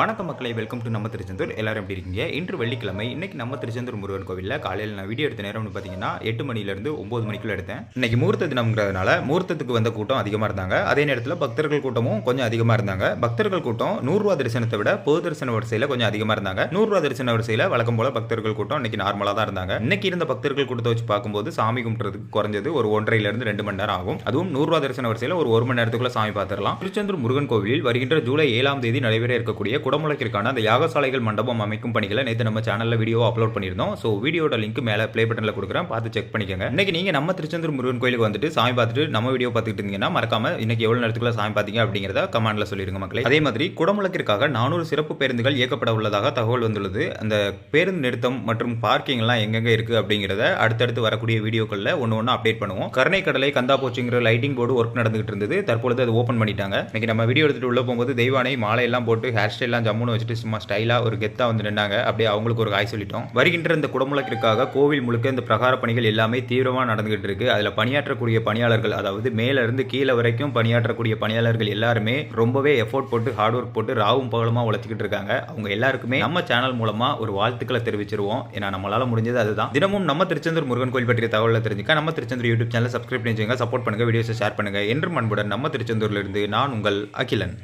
வணக்கம் மக்களை welcome to நம்ம திருச்செந்தூர். எல்லாரும் எப்படி இருக்கீங்க? இன்று வெள்ளிக்கிழமை. இன்னைக்கு நம்ம திருச்செந்தூர் முருகன் கோவிலில் காலையில் நான் வீடியோ எடுத்த நேரம்னு பார்த்தீங்கன்னா எட்டு மணிலேருந்து ஒம்பது மணிக்குள்ள எடுத்தேன். இன்னைக்கு முகூர்த்த தினம்ங்கிறதுனால முகூர்த்தத்துக்கு வந்த கூட்டம் அதிகமாக இருந்தாங்க. அதே நேரத்தில் பக்தர்கள் கூட்டமும் கொஞ்சம் அதிகமாக இருந்தாங்க. பக்தர்கள் கூட்டம் நூறுரூவா தரிசனத்தை விட பொது தரிசன வரிசையில் கொஞ்சம் அதிகமாக இருந்தாங்க. நூறுரூவா தரிசன வரிசையில் வழக்கம் போல பக்தர்கள் கூட்டம் இன்னைக்கு நார்மலாக தான் இருந்தாங்க. இன்னைக்கு இருந்த பக்தர்கள் கூட்டத்தை வச்சு பார்க்கும்போது சாமி கும்பிட்றதுக்கு குறைஞ்சது ஒரு ஒன்றரைலேருந்து ரெண்டு மணி நேரம் ஆகும். அதுவும் நூறுரூவா தரிசன வரிசையில் ஒரு ஒரு மணி நேரத்துக்குள்ள சாமி பார்த்துடலாம். திருச்செந்தூர் முருகன் கோவிலில் வருகின்ற ஜூலை ஏழாம் தேதி நடைபெற இருக்கக்கூடிய குடமுழக்கிற்கான அந்த யாகசாலைகள் மண்டபம் அமைக்கும் பணிகளை நேற்று நம்ம சேனல்ல வீடியோ அப்லோட் பண்ணியிருந்தோம். ஸோ வீடியோட லிங்க் மேலே ப்ளே பட்டனில் கொடுக்குறேன். பார்த்து செக் பண்ணிக்கோங்க. இன்னைக்கு நீங்க நம்ம திருச்செந்தூர் முருகன் கோயிலுக்கு வந்துட்டு சாமி பார்த்துட்டு நம்ம வீடியோ பார்த்துட்டு இருந்தீங்கன்னா மறக்காம இன்னைக்கு எவ்வளவு நேரத்துக்குள்ள சாமி பார்த்தீங்க அப்படிங்கிறத கமெண்ட்ல சொல்லிடுங்க மக்களே. அதே மாதிரி குடமுழக்கிற்காக நானூறு சிறப்பு பேருந்துகள் இயக்கப்பட உள்ளதாக தகவல் வந்துள்ளது. அந்த பேருந்து நிறுத்தம் மற்றும் பார்க்கிங் எல்லாம் எங்கெங்க இருக்கு அப்படிங்கிறத அடுத்தடுத்து வரக்கூடிய வீடியோக்களில் ஒன்று ஒன்று அப்டேட் பண்ணுவோம். கருணை கடலை கந்தா போச்சுங்கிற லைட்டிங் போர்டு ஒர்க் நடந்துகிட்டு இருந்தது. தற்பொழுது அது ஓப்பன் பண்ணிட்டாங்க. இன்னைக்கு நம்ம வீடியோ எடுத்துட்டு உள்ள போகும்போது தெய்வானை மாலை எல்லாம் போட்டு ஹேர் ஸ்டைல் எல்லாம் ஜம்முன்னு வச்சுட்டு சும்மா ஸ்டைலாக ஒரு கெத்தாக வந்து நின்னாங்க. அப்படியே அவங்களுக்கு ஒரு காய் சொல்லிட்டோம். வருகின்ற இந்த குடமுழக்கிற்காக கோவில் முழுக்க இந்த பிரகார பணிகள் எல்லாமே தீவிரமாக நடந்துகிட்டு இருக்கு. அதில் பணியாற்றக்கூடிய பணியாளர்கள் அதாவது மேலேருந்து கீழே வரைக்கும் பணியாற்றக்கூடிய பணியாளர்கள் எல்லாருமே ரொம்பவே எஃபோர்ட் போட்டு ஹார்ட் ஒர்க் போட்டு ராவும் பகலமாக உழைச்சிக்கிட்டு இருக்காங்க. அவங்க எல்லாருக்குமே நம்ம சேனல் மூலமாக ஒரு வாழ்த்துக்களை தெரிவிச்சிருவோம். ஏன்னா நம்மளால முடிஞ்சது அதுதான். தினமும் நம்ம திருச்செந்தூர் முருகன் கோயில் பற்றிய தகவலை தெரிஞ்சுக்க நம்ம திருச்செந்தூர் யூடியூப் சேனல் சப்ஸ்கிரைப் பண்ணி சப்போர்ட் பண்ணுங்க வீடியோஸை ஷேர் பண்ணுங்க. என்றும் அன்புடன் நம்ம திருச்செந்தூர்லேருந்து நான் உங்கள் அகிலன்.